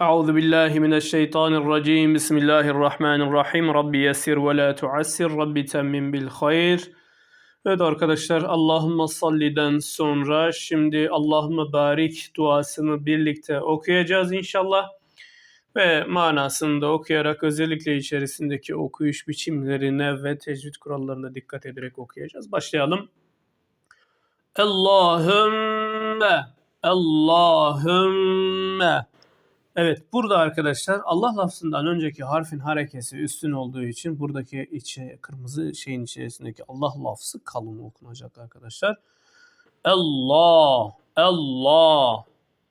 Euzu billahi mineşşeytanirracim. Bismillahirrahmanirrahim. Rabbi yessir ve la tuassir. Rabbi temmin bil hayır. Evet arkadaşlar Allahümme salliden sonra şimdi Allahümme barik duasını birlikte okuyacağız inşallah. Ve manasını da okuyarak özellikle içerisindeki okuyuş biçimlerine ve tecvid kurallarına dikkat ederek okuyacağız. Başlayalım. Allahümme Allahümme Evet burada arkadaşlar Allah lafzından önceki harfin harekesi üstün olduğu için buradaki içe kırmızı şeyin içerisindeki Allah lafzı kalın okunacak arkadaşlar. Allah, Allah.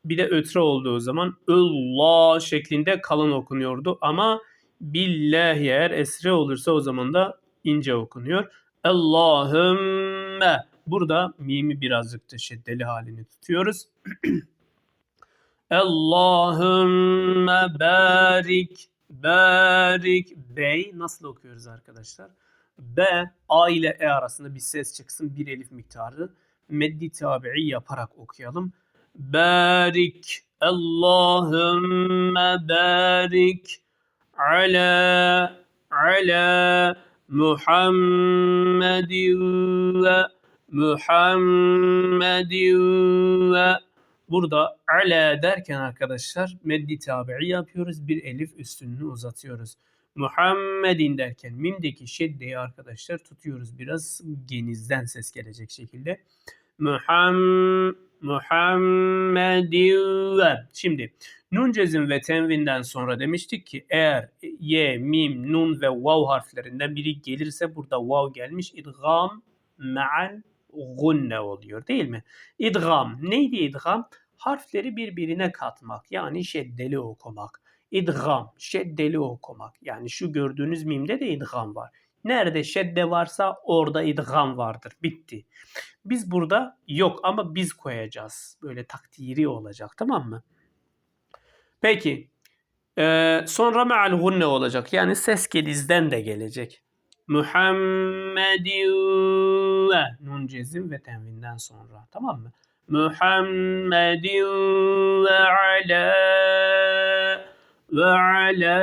Bir de ötre olduğu zaman Allah şeklinde kalın okunuyordu ama billahi eğer esre olursa o zaman da ince okunuyor. Allahümme. Burada mimi birazcık da şeddeli halini tutuyoruz. Allahümme barik barik bey nasıl okuyoruz arkadaşlar? B A ile E arasında bir ses çıksın bir elif miktarı meddi tabi'i yaparak okuyalım. Barik Allahümme barik ala ala Muhammedin ve Muhammedin ve Burada ala derken arkadaşlar meddi tabi'i yapıyoruz. Bir elif üstünlüğü uzatıyoruz. Muhammedin derken mimdeki şeddeyi arkadaşlar tutuyoruz. Biraz genizden ses gelecek şekilde. Muham, Muhammedin. Şimdi nun cezim ve tenvinden sonra demiştik ki eğer ye, mim, nun ve vav harflerinden biri gelirse burada vav gelmiş. İdgam ma'al gunne oluyor değil mi? İdgam. Neydi idgam? Harfleri birbirine katmak yani şeddeli okumak. İdgam, şeddeli okumak. Yani şu gördüğünüz mimde de idgam var. Nerede şedde varsa orada idgam vardır. Bitti. Biz burada yok ama biz koyacağız. Böyle takdiri olacak tamam mı? Peki. Ee, sonra me'al gunne olacak. Yani ses gelizden de gelecek. Muhammedin ve nun cezim ve tenvinden sonra. Tamam mı? Ala ve ala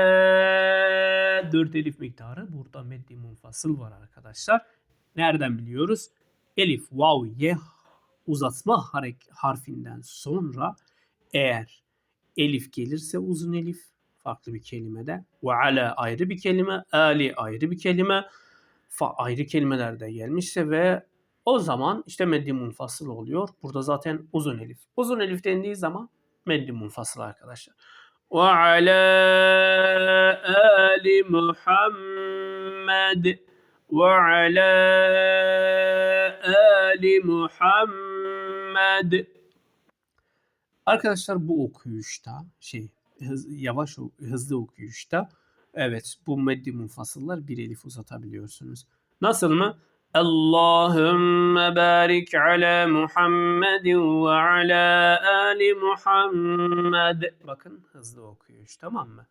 dört elif miktarı. Burada meddi munfasıl var arkadaşlar. Nereden biliyoruz? Elif, vav, ye uzatma harfinden sonra eğer elif gelirse uzun elif farklı bir kelimede ve ala ayrı bir kelime, ali ayrı bir kelime ayrı kelimelerde gelmişse ve o zaman işte meddi munfasıl oluyor. Burada zaten uzun elif. Uzun elif dendiği zaman meddi munfasıl arkadaşlar. Ve ala ali Muhammed ve ala ali Muhammed Arkadaşlar bu okuyuşta şey hız, yavaş hızlı okuyuşta evet bu meddi munfasıllar bir elif uzatabiliyorsunuz. Nasıl mı? Allahümme barik ala Muhammedin ve ala ali Muhammed. Bakın hızlı okuyuş tamam mı?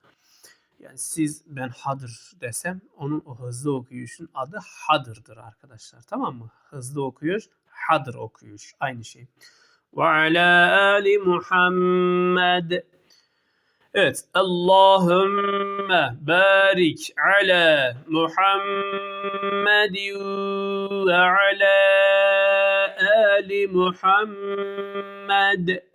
Yani siz ben hadır desem onun o hızlı okuyuşun adı hadırdır arkadaşlar tamam mı? Hızlı okuyuş hadır okuyuş aynı şey. Ve ala ali Muhammed. Evet. Allahümme barik ala Muhammedin ve ala ali Muhammed.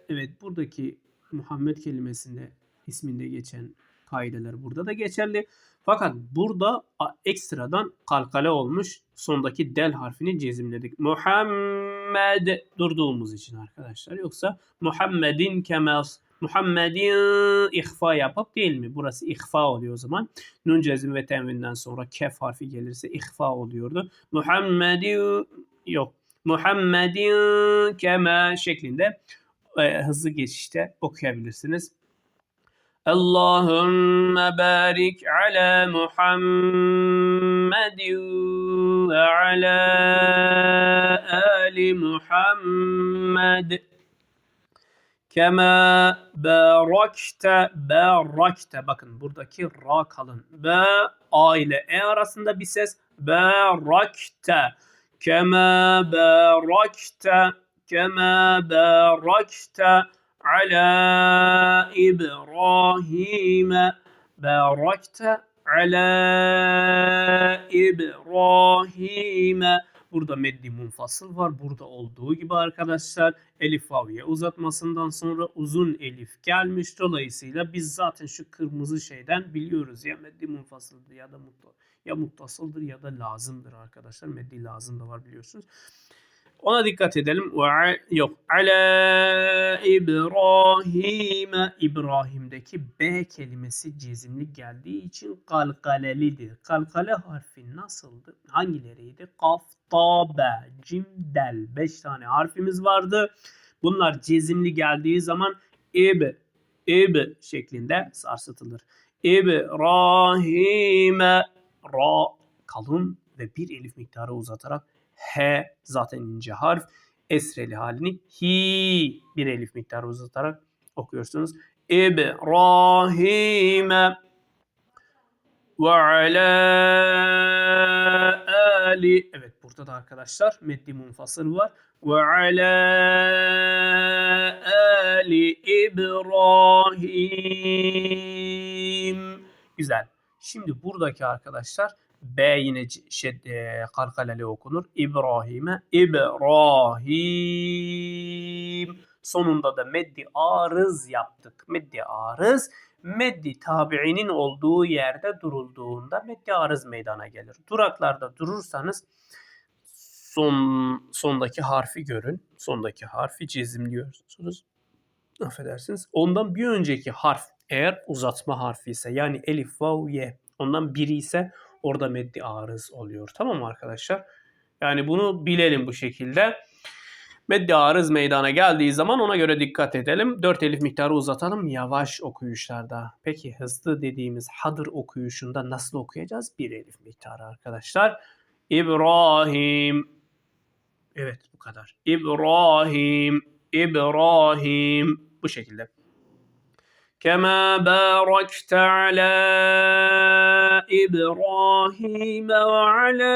Evet buradaki Muhammed kelimesinde isminde geçen kaideler burada da geçerli. Fakat burada ekstradan kalkale olmuş. Sondaki del harfini cezimledik. Muhammed durduğumuz için arkadaşlar. Yoksa Muhammedin kemas Muhammedin ihfa yapıp değil mi? Burası ihfa oluyor o zaman. Nun cezim ve tenvinden sonra kef harfi gelirse ihfa oluyordu. Muhammedin yok. Muhammedin kema şeklinde e, hızlı geçişte okuyabilirsiniz. Allahümme barik ala Muhammedin ve ala ali Muhammed. Kema berakte berakte. Bakın buradaki ra kalın. Be a ile e arasında bir ses. Berakte. Kema berakte. Kema berakte. Ala İbrahim'e. Berakte. Ala İbrahim'e. Burada meddi munfasıl var. Burada olduğu gibi arkadaşlar elif vaviye uzatmasından sonra uzun elif gelmiş. Dolayısıyla biz zaten şu kırmızı şeyden biliyoruz ya meddi munfasıldır ya da mutlu ya muttasıldır ya da lazımdır arkadaşlar. Meddi lazım da var biliyorsunuz. Ona dikkat edelim. Ve yok. Ala İbrahim. İbrahim'deki B kelimesi cezimli geldiği için kalkalelidir. Kalkale harfi nasıldı? Hangileriydi? Kaf, ta, be, cim, del. Beş tane harfimiz vardı. Bunlar cezimli geldiği zaman ib, ib şeklinde sarsıtılır. İbrahim'e ra kalın ve bir elif miktarı uzatarak H zaten ince harf. Esreli halini hi bir elif miktarı uzatarak okuyorsunuz. İbrahim'e ve ala ali evet burada da arkadaşlar meddi munfasıl var. Ve ala ali İbrahim. Güzel. Şimdi buradaki arkadaşlar B yine şed, e, kalkaleli okunur. İbrahim'e İbrahim. Sonunda da meddi arız yaptık. Meddi arız meddi tabiinin olduğu yerde durulduğunda meddi arız meydana gelir. Duraklarda durursanız son sondaki harfi görün. Sondaki harfi çizimliyorsunuz. Affedersiniz. Ondan bir önceki harf eğer uzatma harfi ise yani elif, vav, ye ondan biri ise Orada meddi arız oluyor. Tamam mı arkadaşlar? Yani bunu bilelim bu şekilde. Meddi arız meydana geldiği zaman ona göre dikkat edelim. 4 elif miktarı uzatalım yavaş okuyuşlarda. Peki hızlı dediğimiz hadır okuyuşunda nasıl okuyacağız? 1 elif miktarı arkadaşlar. İbrahim. Evet bu kadar. İbrahim. İbrahim. Bu şekilde. كما باركت على إبراهيم وعلى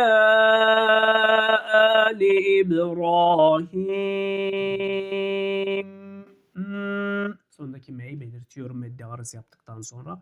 آل İbrahim. Hmm. Sondaki M'yi belirtiyorum meddi arız yaptıktan sonra.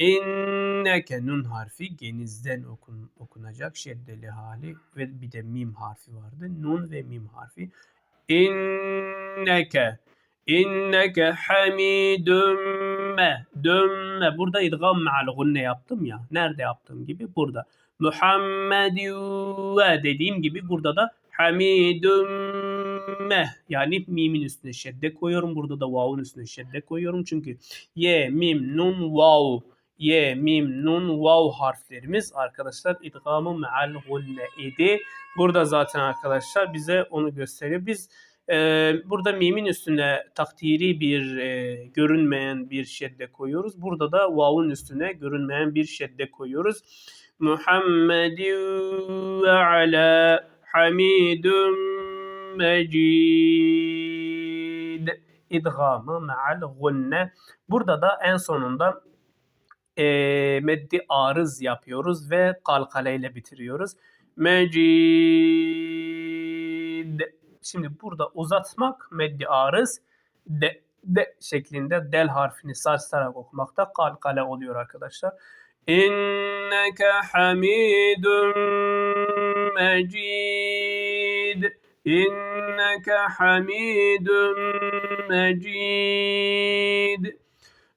İnneke nun harfi genizden okun, okunacak şeddeli hali ve bir de mim harfi vardı. Nun ve mim harfi. İnneke İnneke hamidümme dömme. Burada idgam me'al gunne yaptım ya. Nerede yaptığım gibi burada. Muhammedü dediğim gibi burada da hamidümme yani mimin üstüne şedde koyuyorum. Burada da vav'un üstüne şedde koyuyorum. Çünkü ye, mim, nun, vav ye, mim, nun, vav harflerimiz arkadaşlar idgamı meal gulle idi. Burada zaten arkadaşlar bize onu gösteriyor. Biz e, burada mimin üstüne takdiri bir e, görünmeyen bir şedde koyuyoruz. Burada da vav'un üstüne görünmeyen bir şedde koyuyoruz. Muhammedin ve ala hamidun mecid idgamı meal gunne. Burada da en sonunda e, meddi arız yapıyoruz ve kalkale ile bitiriyoruz. Mecid. Şimdi burada uzatmak meddi arız de, de şeklinde del harfini sarsarak okumakta kalkale oluyor arkadaşlar. İnneke hamidun mecid. İnneke hamidun mecid.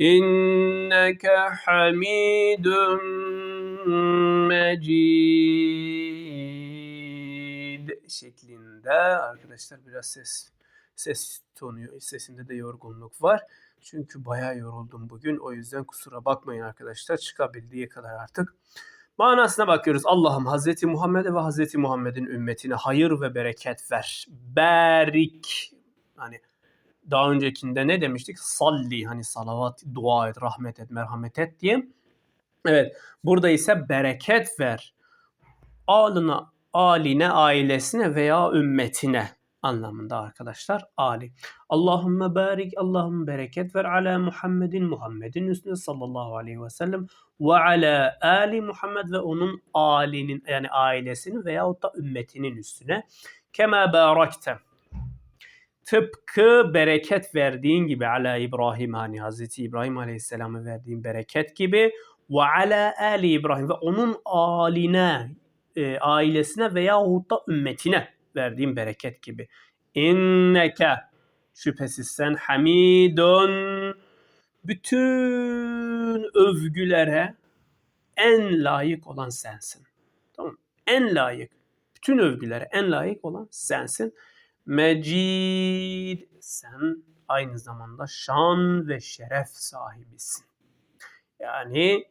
إنك حميد mecid şeklinde arkadaşlar biraz ses ses tonu sesinde de yorgunluk var. Çünkü bayağı yoruldum bugün. O yüzden kusura bakmayın arkadaşlar. Çıkabildiği kadar artık. Manasına bakıyoruz. Allah'ım Hazreti Muhammed'e ve Hazreti Muhammed'in ümmetine hayır ve bereket ver. Berik. Hani daha öncekinde ne demiştik? Salli hani salavat, dua et, rahmet et, merhamet et diye. Evet. Burada ise bereket ver. Alına, aline, ailesine veya ümmetine anlamında arkadaşlar. Ali. Allahümme barik, Allahümme bereket ver ala Muhammedin, Muhammedin üstüne sallallahu aleyhi ve sellem ve ala ali Muhammed ve onun alinin yani ailesinin veyahut da ümmetinin üstüne. Kema barakte. Tıpkı bereket verdiğin gibi ala İbrahim hani Hazreti İbrahim Aleyhisselam'a verdiğin bereket gibi ve ala ali İbrahim ve onun aline, e, ailesine veyahut da ümmetine verdiğin bereket gibi. İnneke şüphesiz sen hamidun bütün övgülere en layık olan sensin. Tamam? En layık. Bütün övgülere en layık olan sensin. Mecid sen aynı zamanda şan ve şeref sahibisin. Yani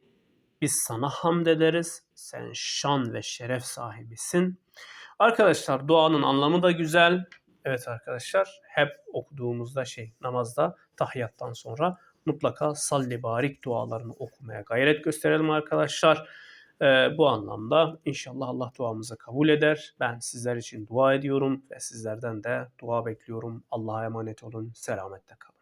biz sana hamd ederiz. Sen şan ve şeref sahibisin. Arkadaşlar duanın anlamı da güzel. Evet arkadaşlar hep okuduğumuzda şey namazda tahiyyattan sonra mutlaka salli barik dualarını okumaya gayret gösterelim arkadaşlar. Ee, bu anlamda inşallah Allah duamızı kabul eder. Ben sizler için dua ediyorum ve sizlerden de dua bekliyorum. Allah'a emanet olun. Selametle kalın.